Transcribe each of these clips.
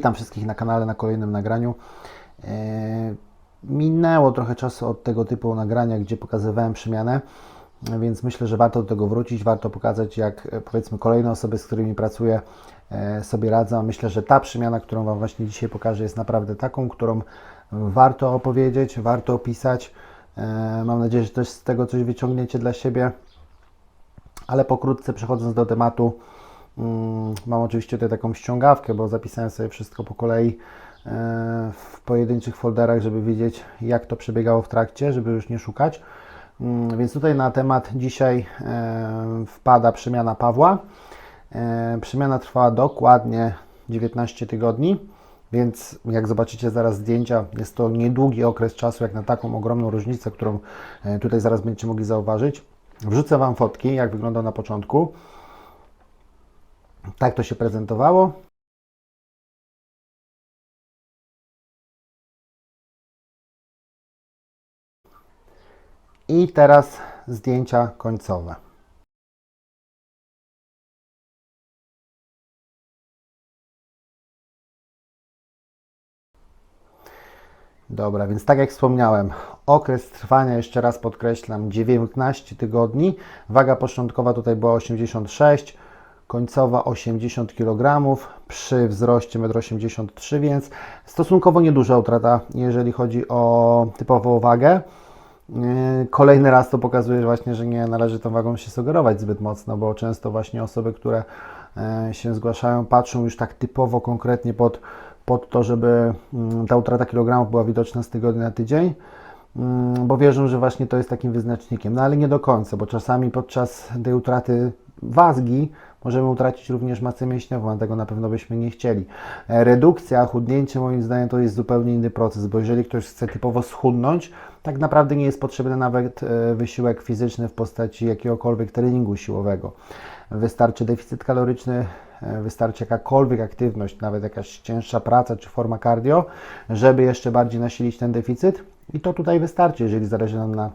Witam wszystkich na kanale, na kolejnym nagraniu. E, Minęło trochę czasu od tego typu nagrania, gdzie pokazywałem przemianę, więc myślę, że warto do tego wrócić, warto pokazać, jak e, powiedzmy kolejne osoby, z którymi pracuję, e, sobie radzą. Myślę, że ta przemiana, którą Wam właśnie dzisiaj pokażę, jest naprawdę taką, którą warto opowiedzieć, warto opisać. Mam nadzieję, że też z tego coś wyciągniecie dla siebie. Ale pokrótce przechodząc do tematu, mam oczywiście tutaj taką ściągawkę, bo zapisałem sobie wszystko po kolei e, w pojedynczych folderach, żeby wiedzieć, jak to przebiegało w trakcie, żeby już nie szukać. Mm, Więc tutaj na temat dzisiaj e, wpada przemiana Pawła. E, Przemiana trwała dokładnie 19 tygodni, więc jak zobaczycie zaraz zdjęcia, jest to niedługi okres czasu, jak na taką ogromną różnicę, którą tutaj zaraz będziecie mogli zauważyć. Wrzucę Wam fotki, jak wygląda na początku. Tak to się prezentowało. I teraz zdjęcia końcowe. Dobra, więc tak jak wspomniałem, okres trwania, jeszcze raz podkreślam, 19 tygodni. Waga początkowa tutaj była 86, końcowa 80 kg przy wzroście 1,83 m, więc stosunkowo nieduża utrata, jeżeli chodzi o typową wagę. Yy, Kolejny raz to pokazuje właśnie, że nie należy tą wagą się sugerować zbyt mocno, bo często właśnie osoby, które e, się zgłaszają, patrzą już tak typowo, konkretnie pod, pod to, żeby mm, ta utrata kilogramów była widoczna z tygodnia na tydzień, bo wierzą, że właśnie to jest takim wyznacznikiem. No ale nie do końca, bo czasami podczas tej utraty wazgi możemy utracić również masę mięśniową, a tego na pewno byśmy nie chcieli. E, Redukcja, chudnięcie moim zdaniem to jest zupełnie inny proces, bo jeżeli ktoś chce typowo schudnąć, tak naprawdę nie jest potrzebny nawet e, wysiłek fizyczny w postaci jakiegokolwiek treningu siłowego. Wystarczy deficyt kaloryczny, e, wystarczy jakakolwiek aktywność, nawet jakaś cięższa praca czy forma cardio, żeby jeszcze bardziej nasilić ten deficyt i to tutaj wystarczy, jeżeli zależy nam na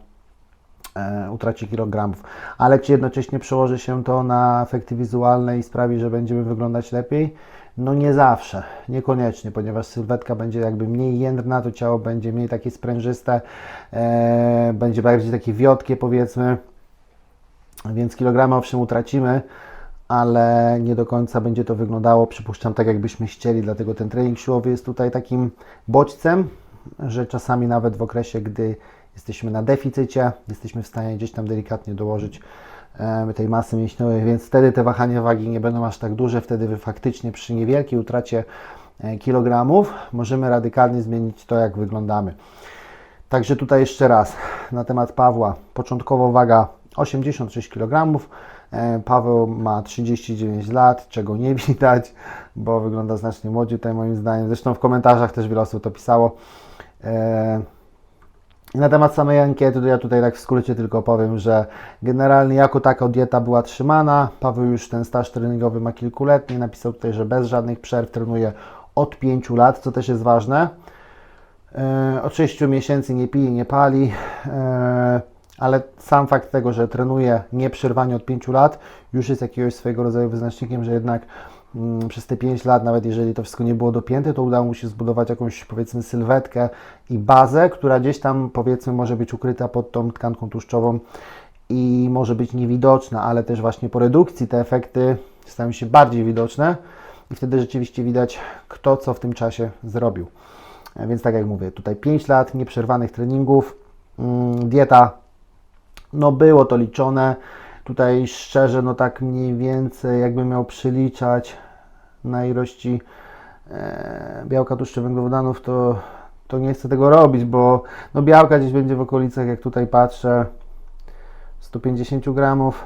e, utracie kilogramów. Ale czy jednocześnie przełoży się to na efekty wizualne i sprawi, że będziemy wyglądać lepiej? No nie zawsze, niekoniecznie, ponieważ sylwetka będzie jakby mniej jędrna, to ciało będzie mniej takie sprężyste, e, będzie bardziej takie wiotkie powiedzmy, więc kilogramy owszem utracimy, ale nie do końca będzie to wyglądało, przypuszczam, tak jakbyśmy chcieli, dlatego ten trening siłowy jest tutaj takim bodźcem, że czasami nawet w okresie, gdy jesteśmy na deficycie, jesteśmy w stanie gdzieś tam delikatnie dołożyć tej masy mięśniowej, więc wtedy te wahania wagi nie będą aż tak duże, wtedy faktycznie przy niewielkiej utracie e, kilogramów możemy radykalnie zmienić to, jak wyglądamy. Także tutaj jeszcze raz na temat Pawła. Początkowo waga 86 kg. E, Paweł ma 39 lat, czego nie widać, bo wygląda znacznie młodziej tutaj moim zdaniem. Zresztą w komentarzach też wiele osób to pisało. E, na temat samej ankiety, to ja tutaj tak w skrócie tylko powiem, że generalnie jako taka dieta była trzymana. Paweł już ten staż treningowy ma kilkuletni. Napisał tutaj, że bez żadnych przerw trenuje od 5 lat, co też jest ważne. E, Od 6 miesięcy nie pije, nie pali, e, ale sam fakt tego, że trenuje nieprzerwanie od 5 lat, już jest jakiegoś swojego rodzaju wyznacznikiem, że jednak przez te 5 lat, nawet jeżeli to wszystko nie było dopięte, to udało mu się zbudować jakąś powiedzmy sylwetkę i bazę, która gdzieś tam powiedzmy może być ukryta pod tą tkanką tłuszczową i może być niewidoczna, ale też właśnie po redukcji te efekty stają się bardziej widoczne i wtedy rzeczywiście widać, kto co w tym czasie zrobił. E, Więc tak jak mówię, tutaj 5 lat nieprzerwanych treningów, mm, dieta, no było to liczone. Tutaj szczerze, no tak mniej więcej, jakbym miał przyliczać na ilości e, białka, tłuszczy, węglowodanów, to, to nie chcę tego robić, bo no białka gdzieś będzie w okolicach, jak tutaj patrzę, 150 gramów.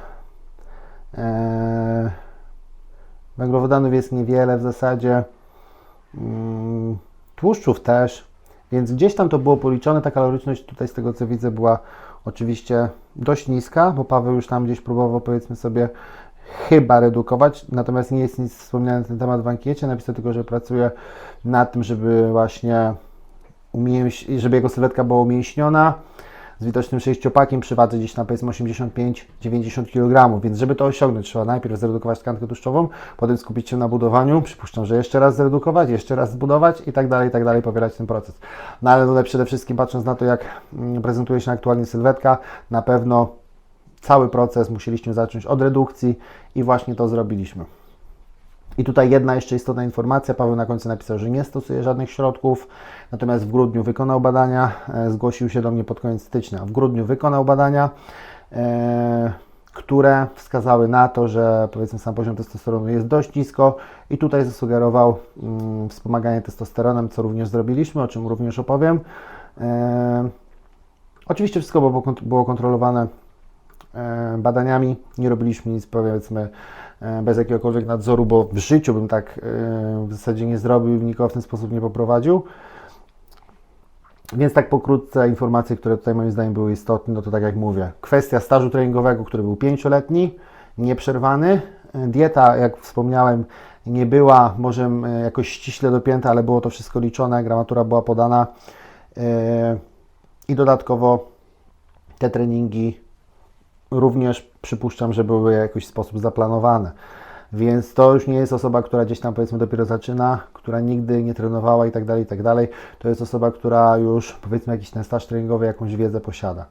E, węglowodanów jest niewiele w zasadzie. Mm, tłuszczów też, więc gdzieś tam to było policzone. Ta kaloryczność tutaj z tego co widzę była oczywiście dość niska, bo Paweł już tam gdzieś próbował powiedzmy sobie chyba redukować, natomiast nie jest nic wspomniane na ten temat w ankiecie. Napisał tylko, że pracuje nad tym, żeby właśnie żeby jego sylwetka była umięśniona. z widocznym sześciopakiem przy wadze gdzieś na powiedzmy 85-90 kg, więc żeby to osiągnąć, trzeba najpierw zredukować tkankę tłuszczową, potem skupić się na budowaniu, przypuszczam, że jeszcze raz zredukować, jeszcze raz zbudować i tak dalej, i tak dalej, powielać ten proces. No ale tutaj przede wszystkim patrząc na to, jak mm, prezentuje się aktualnie sylwetka, na pewno cały proces musieliśmy zacząć od redukcji i właśnie to zrobiliśmy. I tutaj jedna jeszcze istotna informacja. Paweł na końcu napisał, że nie stosuje żadnych środków, natomiast w grudniu wykonał badania, e, zgłosił się do mnie pod koniec stycznia. W grudniu wykonał badania, e, które wskazały na to, że powiedzmy sam poziom testosteronu jest dość nisko i tutaj zasugerował mm, wspomaganie testosteronem, co również zrobiliśmy, o czym również opowiem. E, oczywiście wszystko było, kontrolowane badaniami, nie robiliśmy nic powiedzmy e, bez jakiegokolwiek nadzoru, bo w życiu bym tak e, w zasadzie nie zrobił i nikogo w ten sposób nie poprowadził. Więc tak pokrótce informacje, które tutaj moim zdaniem były istotne, no to tak jak mówię, kwestia stażu treningowego, który był pięcioletni, nieprzerwany. Dieta, jak wspomniałem, nie była może e, jakoś ściśle dopięta, ale było to wszystko liczone, gramatura była podana e, i dodatkowo te treningi również przypuszczam, że były w jakiś sposób zaplanowane. Więc to już nie jest osoba, która gdzieś tam powiedzmy dopiero zaczyna, która nigdy nie trenowała i tak dalej, i tak dalej. To jest osoba, która już powiedzmy jakiś ten staż treningowy, jakąś wiedzę posiada.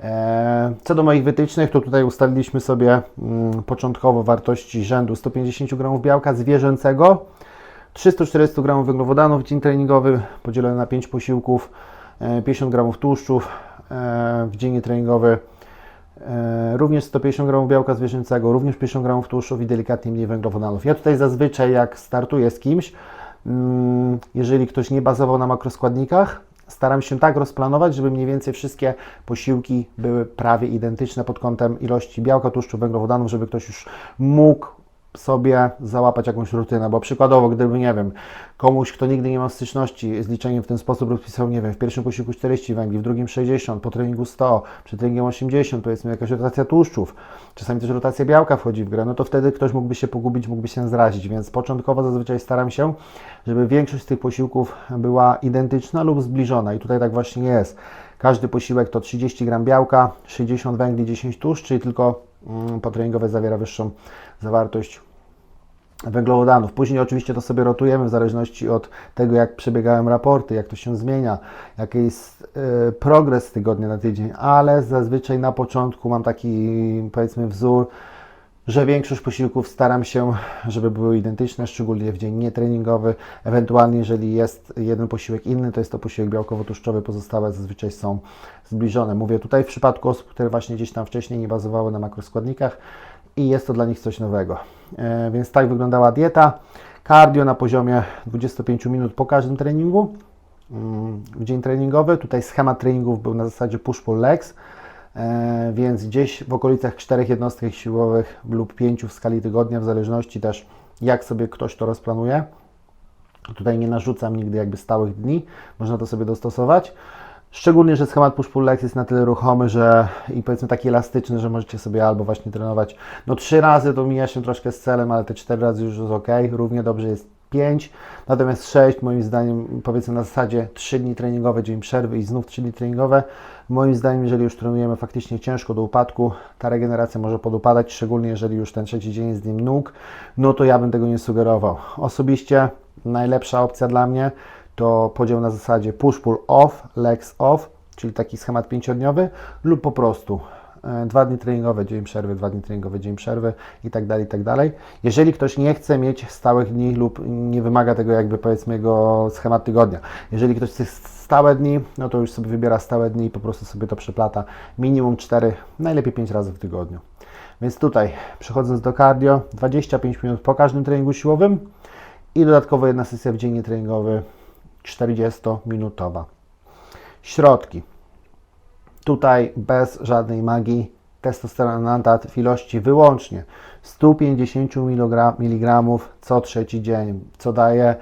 Eee, Co do moich wytycznych, to tutaj ustaliliśmy sobie mm, początkowo wartości rzędu 150 g białka zwierzęcego, 340 g węglowodanów w dzień treningowy podzielone na 5 posiłków, e, 50 g tłuszczów e, w dzień treningowy, e, również 150 g białka zwierzęcego, również 50 g tłuszczów i delikatnie mniej węglowodanów. Ja tutaj zazwyczaj jak startuję z kimś, mm, jeżeli ktoś nie bazował na makroskładnikach, staram się tak rozplanować, żeby mniej więcej wszystkie posiłki były prawie identyczne pod kątem ilości białka, tłuszczu, węglowodanów, żeby ktoś już mógł sobie załapać jakąś rutynę, bo przykładowo, gdyby, nie wiem, komuś, kto nigdy nie ma styczności z liczeniem w ten sposób rozpisał, nie wiem, w pierwszym posiłku 40 węgli, w drugim 60, po treningu 100, przed treningiem 80, powiedzmy jakaś rotacja tłuszczów, czasami też rotacja białka wchodzi w grę, no to wtedy ktoś mógłby się pogubić, mógłby się zrazić, więc początkowo zazwyczaj staram się, żeby większość z tych posiłków była identyczna lub zbliżona. I tutaj tak właśnie jest. Każdy posiłek to 30 g białka, 60 węgli, 10 tłuszcz, czyli tylko mm, potreningowe zawiera wyższą zawartość węglowodanów. Później oczywiście to sobie rotujemy w zależności od tego, jak przebiegałem raporty, jak to się zmienia, jaki jest y, progres z tygodnia na tydzień, ale zazwyczaj na początku mam taki powiedzmy wzór, że większość posiłków staram się, żeby były identyczne, szczególnie w dzień nietreningowy. Ewentualnie, jeżeli jest jeden posiłek inny, to jest to posiłek białkowo-tłuszczowy, pozostałe zazwyczaj są zbliżone. Mówię tutaj w przypadku osób, które właśnie gdzieś tam wcześniej nie bazowały na makroskładnikach i jest to dla nich coś nowego. E, więc tak wyglądała dieta. Cardio na poziomie 25 minut po każdym treningu. Mm, W dzień treningowy, tutaj schemat treningów był na zasadzie push-pull legs, e, więc gdzieś w okolicach czterech jednostek siłowych lub pięciu w skali tygodnia, w zależności też jak sobie ktoś to rozplanuje. Tutaj nie narzucam nigdy jakby stałych dni, można to sobie dostosować. Szczególnie, że schemat push-pull legs jest na tyle ruchomy, że i powiedzmy taki elastyczny, że możecie sobie albo właśnie trenować no trzy razy, to mija się troszkę z celem, ale te cztery razy już jest ok. Równie dobrze jest 5, natomiast 6 moim zdaniem powiedzmy na zasadzie 3 dni treningowe, dzień przerwy i znów 3 dni treningowe. Moim zdaniem, jeżeli już trenujemy faktycznie ciężko do upadku, ta regeneracja może podupadać, szczególnie jeżeli już ten trzeci dzień jest dniem nóg, no to ja bym tego nie sugerował. Osobiście najlepsza opcja dla mnie to podział na zasadzie push-pull off, legs off, czyli taki schemat pięciodniowy lub po prostu e, dwa dni treningowe, dzień przerwy, dwa dni treningowe, dzień przerwy i tak dalej, i tak dalej. Jeżeli ktoś nie chce mieć stałych dni lub nie wymaga tego jakby powiedzmy jego schemat tygodnia, jeżeli ktoś chce stałe dni, no to już sobie wybiera stałe dni i po prostu sobie to przeplata minimum 4, najlepiej 5 razy w tygodniu. Więc tutaj przechodząc do cardio, 25 minut po każdym treningu siłowym i dodatkowo jedna sesja w dzień treningowy 40-minutowa. Środki. Tutaj bez żadnej magii testosteronantat w ilości wyłącznie 150 mg co trzeci dzień, co daje e,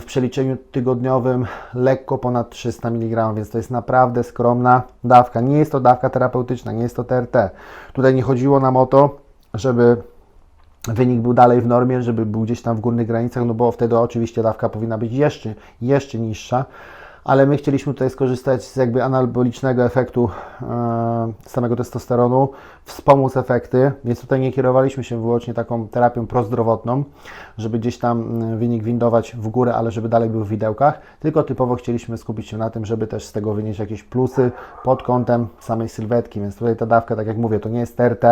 w przeliczeniu tygodniowym lekko ponad 300 mg, więc to jest naprawdę skromna dawka. Nie jest to dawka terapeutyczna, nie jest to TRT. Tutaj nie chodziło nam o to, żeby wynik był dalej w normie, żeby był gdzieś tam w górnych granicach, no bo wtedy oczywiście dawka powinna być jeszcze, jeszcze niższa, ale my chcieliśmy tutaj skorzystać z jakby anabolicznego efektu e, samego testosteronu, wspomóc efekty, więc tutaj nie kierowaliśmy się wyłącznie taką terapią prozdrowotną, żeby gdzieś tam mm, wynik windować w górę, ale żeby dalej był w widełkach, tylko typowo chcieliśmy skupić się na tym, żeby też z tego wynieść jakieś plusy pod kątem samej sylwetki, więc tutaj ta dawka, tak jak mówię, to nie jest TRT,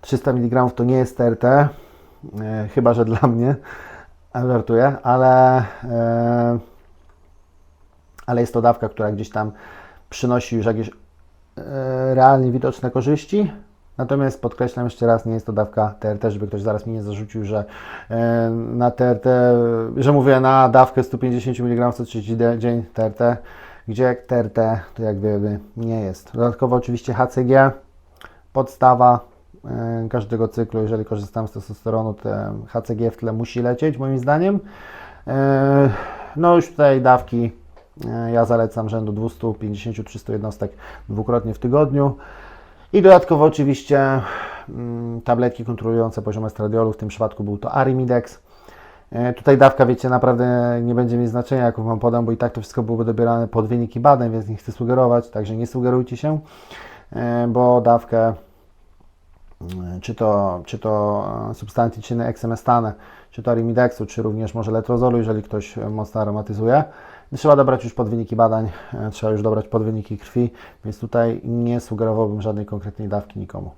300 mg to nie jest TRT, e, chyba, że dla mnie, żartuję, ale, e, ale jest to dawka, która gdzieś tam przynosi już jakieś e, realnie widoczne korzyści. Natomiast podkreślam jeszcze raz, nie jest to dawka TRT, żeby ktoś zaraz mi nie zarzucił, że e, na TRT, że mówię na dawkę 150 mg co trzeci dzień TRT, gdzie TRT to jak nie jest. Dodatkowo oczywiście HCG, podstawa e, każdego cyklu, jeżeli korzystamy z testosteronu, to HCG w tle musi lecieć moim zdaniem. E, No już tutaj dawki e, ja zalecam rzędu 250-300 jednostek dwukrotnie w tygodniu. I dodatkowo oczywiście mm, tabletki kontrolujące poziom estradiolu, w tym przypadku był to Arimidex. E, Tutaj dawka, wiecie, naprawdę nie będzie mieć znaczenia, jaką Wam podam, bo i tak to wszystko byłoby dobierane pod wyniki badań, więc nie chcę sugerować, także nie sugerujcie się, e, bo dawkę e, czy to, czy to e, substancji czynnej eksemestane, czy to arimidexu, czy również może letrozolu, jeżeli ktoś e, mocno aromatyzuje. Trzeba dobrać już pod wyniki badań, e, trzeba już dobrać pod wyniki krwi, więc tutaj nie sugerowałbym żadnej konkretnej dawki nikomu.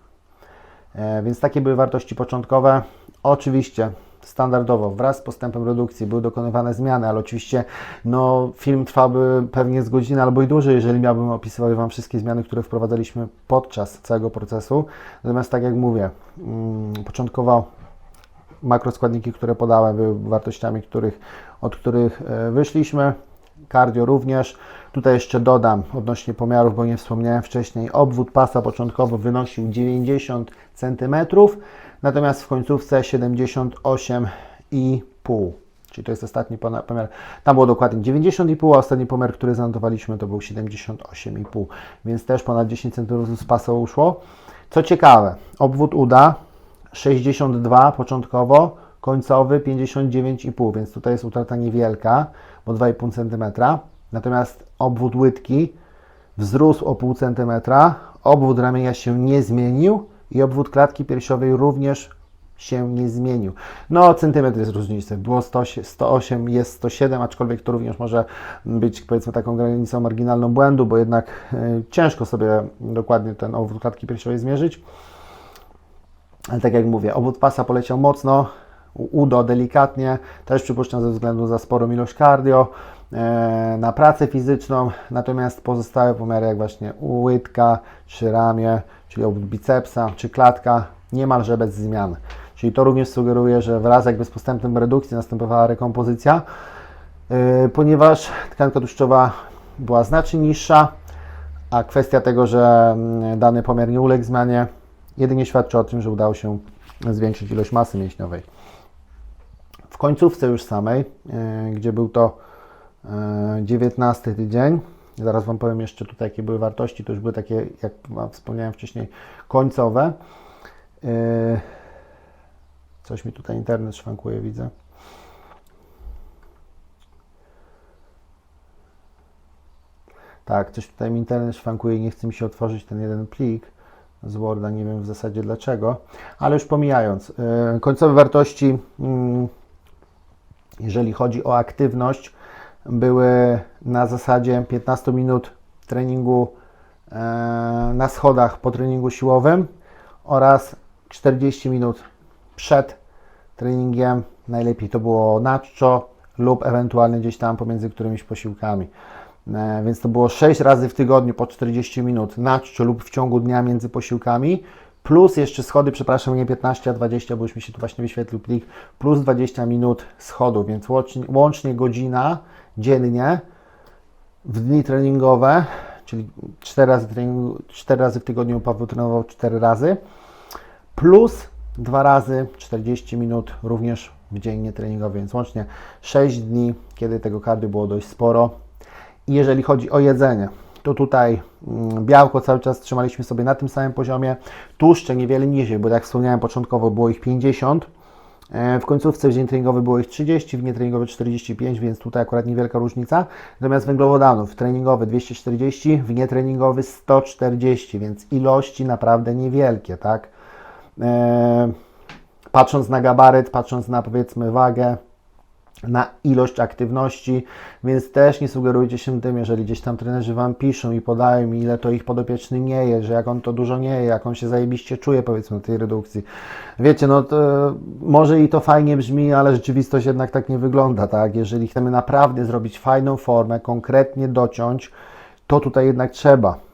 E, Więc takie były wartości początkowe. Oczywiście standardowo wraz z postępem redukcji były dokonywane zmiany, ale oczywiście no, film trwałby pewnie z godziny albo i dłużej, jeżeli miałbym opisywać Wam wszystkie zmiany, które wprowadzaliśmy podczas całego procesu. Natomiast tak jak mówię, mm, początkowo makroskładniki, które podałem, były wartościami, których, od których e, wyszliśmy. Cardio również. Tutaj jeszcze dodam odnośnie pomiarów, bo nie wspomniałem wcześniej, obwód pasa początkowo wynosił 90 cm, natomiast w końcówce 78,5 Czyli to jest ostatni pomiar. Tam było dokładnie 90,5, a ostatni pomiar, który zanotowaliśmy, to był 78,5, więc też ponad 10 cm z pasa uszło. Co ciekawe, obwód uda 62 początkowo, końcowy 59,5, więc tutaj jest utrata niewielka, bo 2,5 cm. Natomiast obwód łydki wzrósł o pół centymetra, obwód ramienia się nie zmienił i obwód klatki piersiowej również się nie zmienił. No, centymetr jest różnicy. Było 100, 108, jest 107, aczkolwiek to również może być powiedzmy taką granicą marginalną błędu, bo jednak e, ciężko sobie dokładnie ten obwód klatki piersiowej zmierzyć. Ale tak jak mówię, obwód pasa poleciał mocno, udo delikatnie, też przypuszczam ze względu za sporą ilość cardio, e, na pracę fizyczną, natomiast pozostałe pomiary jak właśnie łydka, czy ramię, czyli obwód bicepsa, czy klatka, niemalże bez zmian. Czyli to również sugeruje, że wraz jakby z postępem redukcji następowała rekompozycja, e, ponieważ tkanka tłuszczowa była znacznie niższa, a kwestia tego, że mm, dany pomiar nie uległ zmianie, jedynie świadczy o tym, że udało się zwiększyć ilość masy mięśniowej. W końcówce już samej, e, gdzie był to e, 19 tydzień, zaraz Wam powiem jeszcze tutaj, jakie były wartości, to już były takie, jak wspomniałem wcześniej, końcowe. E, Coś mi tutaj internet szwankuje, widzę. Tak, coś tutaj mi internet szwankuje i nie chce mi się otworzyć ten jeden plik z Worda, nie wiem w zasadzie dlaczego, ale już pomijając, końcowe wartości, mm, jeżeli chodzi o aktywność, były na zasadzie 15 minut treningu e, na schodach po treningu siłowym oraz 40 minut przed treningiem. Najlepiej to było na czczo lub ewentualnie gdzieś tam pomiędzy którymiś posiłkami. E, Więc to było 6 razy w tygodniu po 40 minut na czczo lub w ciągu dnia między posiłkami. Plus jeszcze schody, przepraszam, nie 15, a 20, bo już mi się tu właśnie wyświetlił plik, plus 20 minut schodu, więc łącznie, łącznie godzina dziennie w dni treningowe, czyli 4 razy, treningu, 4 razy w tygodniu Paweł trenował 4 razy, plus 2 razy 40 minut również w dzień nietreningowy, więc łącznie 6 dni, kiedy tego cardio było dość sporo. I jeżeli chodzi o jedzenie, to tutaj mm, białko cały czas trzymaliśmy sobie na tym samym poziomie, tłuszcze niewiele niżej, bo jak wspomniałem początkowo było ich 50, E, W końcówce w dzień treningowy było ich 30, w nietreningowy 45, więc tutaj akurat niewielka różnica. Natomiast węglowodanów treningowy 240, w nietreningowy 140, więc ilości naprawdę niewielkie, tak? E, Patrząc na gabaryt, patrząc na powiedzmy wagę, na ilość aktywności, więc też nie sugerujcie się tym, jeżeli gdzieś tam trenerzy Wam piszą i podają, ile to ich podopieczny nie je, że jak on to dużo nie je, jak on się zajebiście czuje, powiedzmy, tej redukcji. Wiecie, no to może i to fajnie brzmi, ale rzeczywistość jednak tak nie wygląda, tak? Jeżeli chcemy naprawdę zrobić fajną formę, konkretnie dociąć, to tutaj jednak trzeba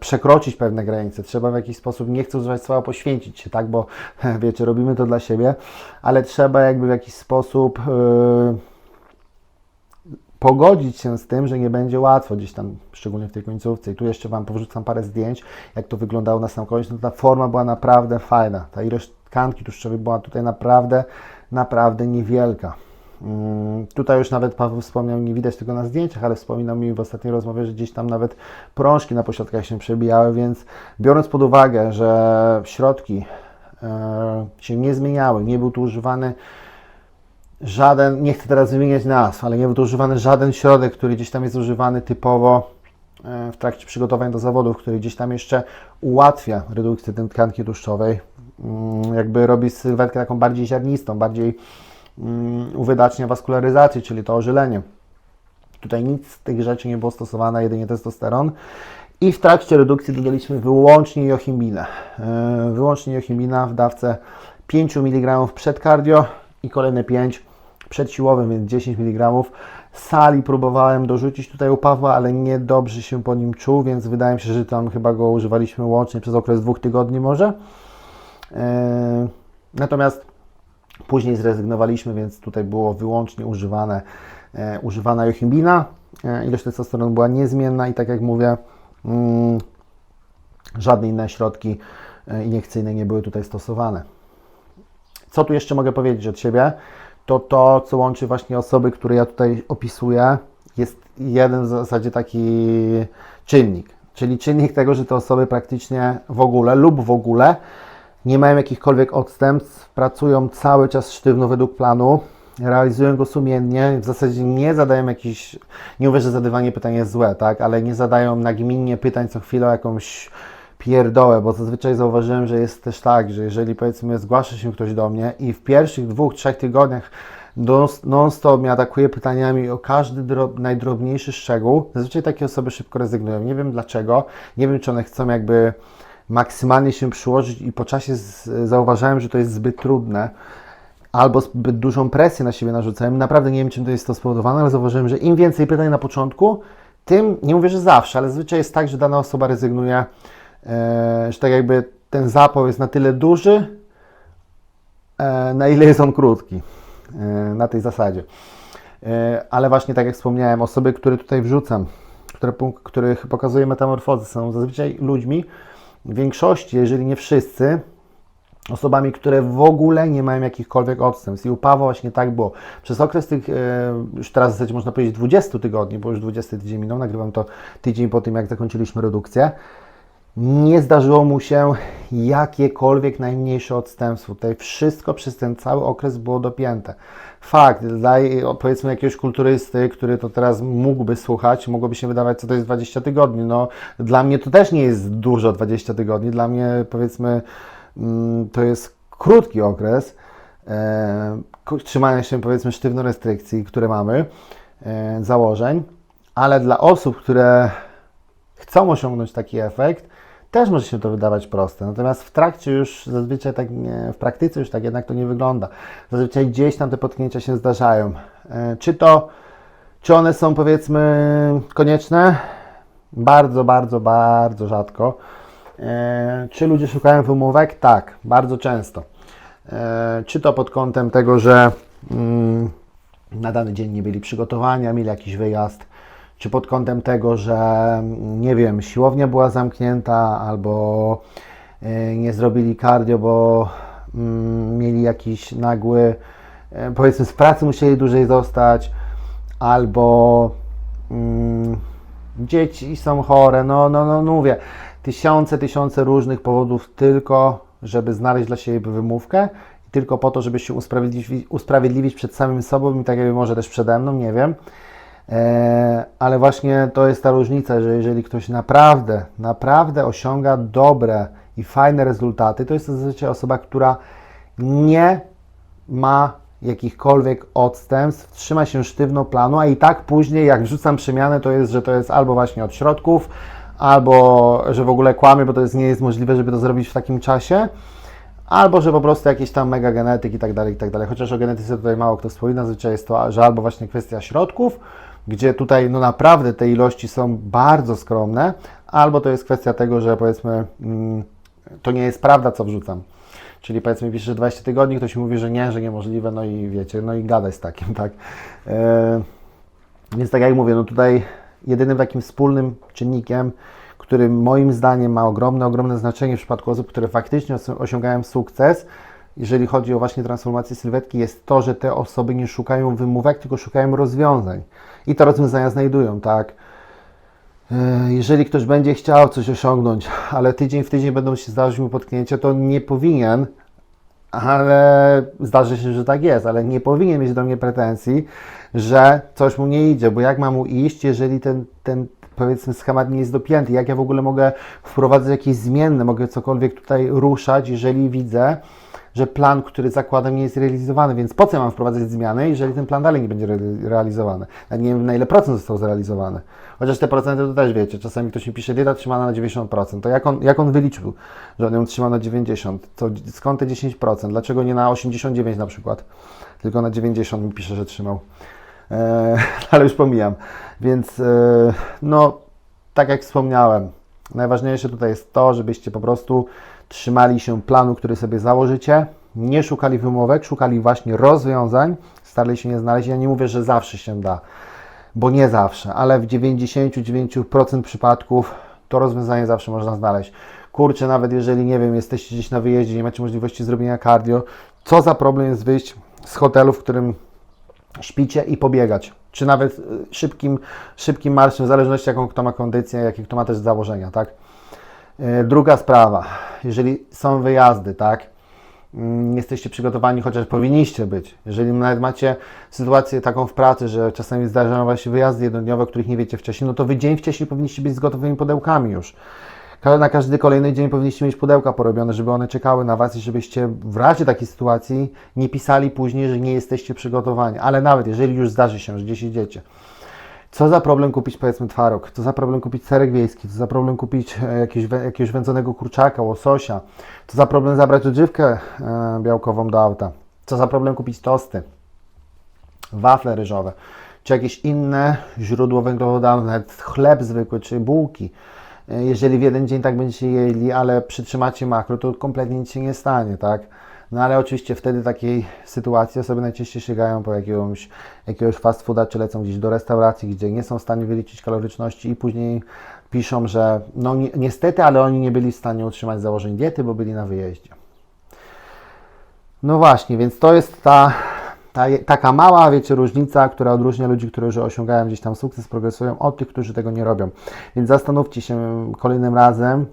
przekroczyć pewne granice. Trzeba w jakiś sposób, nie chcę używać słowa poświęcić się, tak, bo wiecie, robimy to dla siebie, ale trzeba jakby w jakiś sposób e, pogodzić się z tym, że nie będzie łatwo gdzieś tam, szczególnie w tej końcówce. I tu jeszcze Wam powrzucam parę zdjęć, jak to wyglądało na sam koniec. No, ta forma była naprawdę fajna. Ta ilość tkanki tłuszczowej była tutaj naprawdę, naprawdę niewielka. Mm, Tutaj już nawet Paweł wspomniał, nie widać tego na zdjęciach, ale wspominał mi w ostatniej rozmowie, że gdzieś tam nawet prążki na pośladkach się przebijały, więc biorąc pod uwagę, że środki e, się nie zmieniały, nie był tu używany żaden, nie chcę teraz wymieniać nazw, ale nie był tu używany żaden środek, który gdzieś tam jest używany typowo e, w trakcie przygotowań do zawodów, który gdzieś tam jeszcze ułatwia redukcję tkanki tłuszczowej. Mm, Jakby robi sylwetkę taką bardziej ziarnistą, bardziej uwydacznia waskularyzacji, czyli to ożylenie. Tutaj nic z tych rzeczy nie było stosowane, jedynie testosteron. I w trakcie redukcji dodaliśmy wyłącznie jochimbinę. Yy, Wyłącznie jochimbina w dawce 5 mg przed cardio i kolejne 5 przed siłowym, więc 10 mg. Sali próbowałem dorzucić tutaj u Pawła, ale niedobrze się po nim czuł, więc wydaje mi się, że tam chyba go używaliśmy łącznie przez okres dwóch tygodni może. Yy, Natomiast Później zrezygnowaliśmy, więc tutaj było wyłącznie używane, e, używana jochimbina. E, ilość testosteronu była niezmienna i tak jak mówię, mm, żadne inne środki e, iniekcyjne nie były tutaj stosowane. Co tu jeszcze mogę powiedzieć od siebie? To to, co łączy właśnie osoby, które ja tutaj opisuję, jest jeden w zasadzie taki czynnik. Czyli czynnik tego, że te osoby praktycznie w ogóle lub w ogóle nie mają jakichkolwiek odstępstw, pracują cały czas sztywno według planu, realizują go sumiennie, w zasadzie nie zadają jakichś, nie mówię, że zadawanie pytań jest złe, tak, ale nie zadają nagminnie pytań co chwilę o jakąś pierdołę, bo zazwyczaj zauważyłem, że jest też tak, że jeżeli powiedzmy zgłasza się ktoś do mnie i w pierwszych dwóch, trzech tygodniach non- non-stop mnie atakuje pytaniami o każdy drob, najdrobniejszy szczegół, zazwyczaj takie osoby szybko rezygnują. Nie wiem dlaczego, nie wiem czy one chcą jakby maksymalnie się przyłożyć i po czasie z, zauważyłem, że to jest zbyt trudne albo zbyt dużą presję na siebie narzucałem. Naprawdę nie wiem, czym to jest to spowodowane, ale zauważyłem, że im więcej pytań na początku, tym, nie mówię, że zawsze, ale zazwyczaj jest tak, że dana osoba rezygnuje, e, że tak jakby ten zapał jest na tyle duży, e, na ile jest on krótki, e, na tej zasadzie. E, ale właśnie tak jak wspomniałem, osoby, które tutaj wrzucam, które, których pokazuję metamorfozę, są zazwyczaj ludźmi, większości, jeżeli nie wszyscy, osobami, które w ogóle nie mają jakichkolwiek odstępstw. I u Pawła właśnie tak było. Przez okres tych, e, już teraz w zasadzie można powiedzieć 20 tygodni, bo już 20 tydzień minął, nagrywam to tydzień po tym, jak zakończyliśmy redukcję, nie zdarzyło mu się jakiekolwiek najmniejsze odstępstwo. Tutaj wszystko przez ten cały okres było dopięte. Fakt, dla powiedzmy jakiegoś kulturysty, który to teraz mógłby słuchać, mogłoby się wydawać, co to jest 20 tygodni. No, dla mnie to też nie jest dużo 20 tygodni. Dla mnie powiedzmy mm, to jest krótki okres e, trzymania się powiedzmy sztywno restrykcji, które mamy, e, założeń, ale dla osób, które chcą osiągnąć taki efekt, też może się to wydawać proste. Natomiast w trakcie już zazwyczaj tak nie, w praktyce już tak jednak to nie wygląda. Zazwyczaj gdzieś tam te potknięcia się zdarzają. E, Czy to, czy one są powiedzmy konieczne? Bardzo, bardzo, bardzo rzadko. E, Czy ludzie szukają wymówek? Tak, bardzo często. E, Czy to pod kątem tego, że mm, na dany dzień nie byli przygotowania, mieli jakiś wyjazd, czy pod kątem tego, że mm, nie wiem, siłownia była zamknięta, albo y, nie zrobili cardio, bo mm, mieli jakiś nagły, e, powiedzmy, z pracy musieli dłużej zostać, albo mm, dzieci są chore, no, no, no, no mówię, tysiące, tysiące różnych powodów tylko, żeby znaleźć dla siebie wymówkę. tylko po to, żeby się usprawiedliwić, usprawiedliwić przed samym sobą i tak jakby może też przede mną, nie wiem. E, ale właśnie to jest ta różnica, że jeżeli ktoś naprawdę, naprawdę osiąga dobre i fajne rezultaty, to jest to zazwyczaj osoba, która nie ma jakichkolwiek odstępstw, trzyma się sztywno planu, a i tak później jak wrzucam przemianę, to jest, że to jest albo właśnie od środków, albo że w ogóle kłamie, bo to jest, nie jest możliwe, żeby to zrobić w takim czasie, albo że po prostu jakieś tam mega genetyk i tak dalej, i tak dalej. Chociaż o genetyce tutaj mało kto wspomina, zazwyczaj jest to, że albo właśnie kwestia środków, gdzie tutaj no naprawdę te ilości są bardzo skromne, albo to jest kwestia tego, że powiedzmy mm, to nie jest prawda, co wrzucam. Czyli powiedzmy pisze, że 20 tygodni, ktoś mówi, że nie, że niemożliwe, no i wiecie, no i gadaj z takim, tak. E, więc tak jak mówię, no tutaj jedynym takim wspólnym czynnikiem, który moim zdaniem ma ogromne, ogromne znaczenie w przypadku osób, które faktycznie osiągają sukces, jeżeli chodzi o właśnie transformację sylwetki, jest to, że te osoby nie szukają wymówek, tylko szukają rozwiązań. I te rozwiązania znajdują, tak. E, jeżeli ktoś będzie chciał coś osiągnąć, ale tydzień w tydzień będą się zdarzyć mu potknięcia, to nie powinien, ale zdarzy się, że tak jest, ale nie powinien mieć do mnie pretensji, że coś mu nie idzie, bo jak ma mu iść, jeżeli ten, ten powiedzmy schemat nie jest dopięty, jak ja w ogóle mogę wprowadzać jakieś zmienne, mogę cokolwiek tutaj ruszać, jeżeli widzę, że plan, który zakładam, nie jest realizowany, więc po co ja mam wprowadzać zmiany, jeżeli ten plan dalej nie będzie re realizowany? Ja nie wiem, na ile procent został zrealizowany. Chociaż te procenty to też wiecie, czasami ktoś mi pisze, dieta trzymana na 90%, to jak on, jak on wyliczył, że on ją trzyma na 90%? To skąd te 10%? Dlaczego nie na 89% na przykład, tylko na 90% mi pisze, że trzymał? Eee, ale już pomijam. Więc, e, no, tak jak wspomniałem, najważniejsze tutaj jest to, żebyście po prostu trzymali się planu, który sobie założycie, nie szukali wymówek, szukali właśnie rozwiązań, starali się nie znaleźć. Ja nie mówię, że zawsze się da, bo nie zawsze, ale w 99% przypadków to rozwiązanie zawsze można znaleźć. Kurczę, nawet jeżeli, nie wiem, jesteście gdzieś na wyjeździe, nie macie możliwości zrobienia cardio, co za problem jest wyjść z hotelu, w którym śpicie i pobiegać, czy nawet y, szybkim, szybkim marszem, w zależności jaką kto ma kondycję, jakie kto ma też założenia, tak? E, druga sprawa, jeżeli są wyjazdy, tak, mm, jesteście przygotowani, chociaż powinniście być. Jeżeli nawet macie sytuację taką w pracy, że czasami zdarzają Wam się wyjazdy jednodniowe, których nie wiecie wcześniej, no to Wy dzień wcześniej powinniście być z gotowymi pudełkami już. Na każdy kolejny dzień powinniście mieć pudełka porobione, żeby one czekały na Was i żebyście w razie takiej sytuacji nie pisali później, że nie jesteście przygotowani. Ale nawet jeżeli już zdarzy się, że gdzieś idziecie, co za problem kupić powiedzmy twaróg, co za problem kupić serek wiejski, co za problem kupić e, jakiegoś, jakiegoś wędzonego kurczaka, łososia, co za problem zabrać odżywkę e, białkową do auta, co za problem kupić tosty, wafle ryżowe, czy jakieś inne źródło węglowodanów, nawet chleb zwykły, czy bułki. E, jeżeli w jeden dzień tak będziecie jedli, ale przytrzymacie makro, to kompletnie nic się nie stanie, tak? No ale oczywiście wtedy takiej sytuacji osoby najczęściej sięgają po jakiegoś, jakiegoś fast fooda, czy lecą gdzieś do restauracji, gdzie nie są w stanie wyliczyć kaloryczności i później piszą, że no ni niestety, ale oni nie byli w stanie utrzymać założeń diety, bo byli na wyjeździe. No właśnie, więc to jest ta, ta taka mała, wiecie, różnica, która odróżnia ludzi, którzy osiągają gdzieś tam sukces, progresują, od tych, którzy tego nie robią. Więc zastanówcie się kolejnym razem,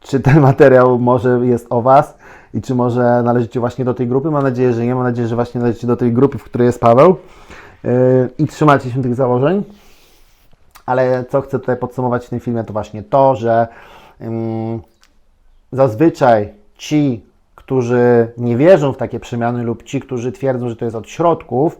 czy ten materiał może jest o Was i czy może należycie właśnie do tej grupy. Mam nadzieję, że nie. Mam nadzieję, że właśnie należycie do tej grupy, w której jest Paweł yy, i trzymacie się tych założeń. Ale co chcę tutaj podsumować w tym filmie, to właśnie to, że yy, zazwyczaj ci, którzy nie wierzą w takie przemiany lub ci, którzy twierdzą, że to jest od środków,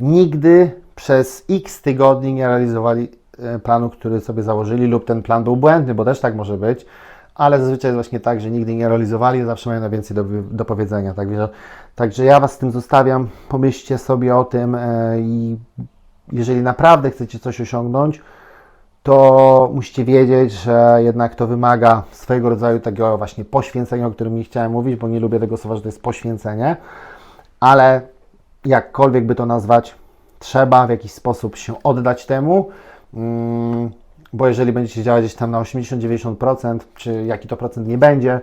nigdy przez x tygodni nie realizowali yy, planu, który sobie założyli lub ten plan był błędny, bo też tak może być ale zazwyczaj jest właśnie tak, że nigdy nie realizowali, zawsze mają najwięcej do, do powiedzenia. Także, także ja Was z tym zostawiam, pomyślcie sobie o tym e, i jeżeli naprawdę chcecie coś osiągnąć, to musicie wiedzieć, że jednak to wymaga swojego rodzaju takiego właśnie poświęcenia, o którym nie chciałem mówić, bo nie lubię tego słowa, że to jest poświęcenie, ale jakkolwiek by to nazwać, trzeba w jakiś sposób się oddać temu. Mm, bo jeżeli będziecie działać gdzieś tam na 80-90%, czy jaki to procent nie będzie,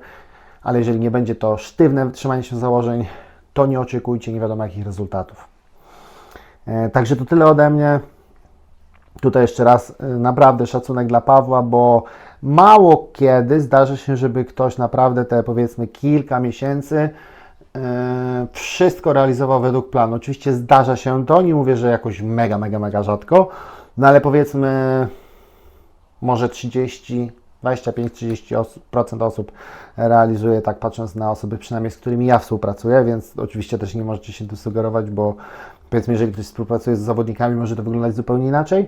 ale jeżeli nie będzie to sztywne trzymanie się założeń, to nie oczekujcie nie wiadomo jakich rezultatów. E, także to tyle ode mnie. Tutaj jeszcze raz e, naprawdę szacunek dla Pawła, bo mało kiedy zdarzy się, żeby ktoś naprawdę te powiedzmy kilka miesięcy e, wszystko realizował według planu. Oczywiście zdarza się to, nie mówię, że jakoś mega, mega, mega rzadko, no ale powiedzmy może 30, 25-30% osób, realizuje tak, patrząc na osoby przynajmniej z którymi ja współpracuję, więc oczywiście też nie możecie się tu sugerować, bo powiedzmy, jeżeli ktoś współpracuje z zawodnikami, może to wyglądać zupełnie inaczej.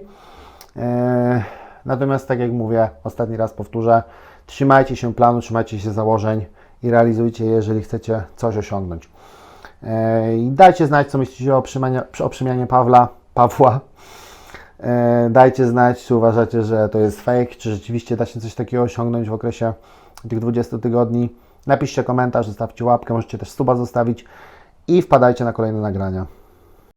E, Natomiast tak jak mówię, ostatni raz powtórzę, trzymajcie się planu, trzymajcie się założeń i realizujcie je, jeżeli chcecie coś osiągnąć. E, I dajcie znać, co myślicie o, przemianie, o przemianie Pawła, Pawła. E, Dajcie znać, czy uważacie, że to jest fake, czy rzeczywiście da się coś takiego osiągnąć w okresie tych 20 tygodni. Napiszcie komentarz, zostawcie łapkę, możecie też suba zostawić i wpadajcie na kolejne nagrania.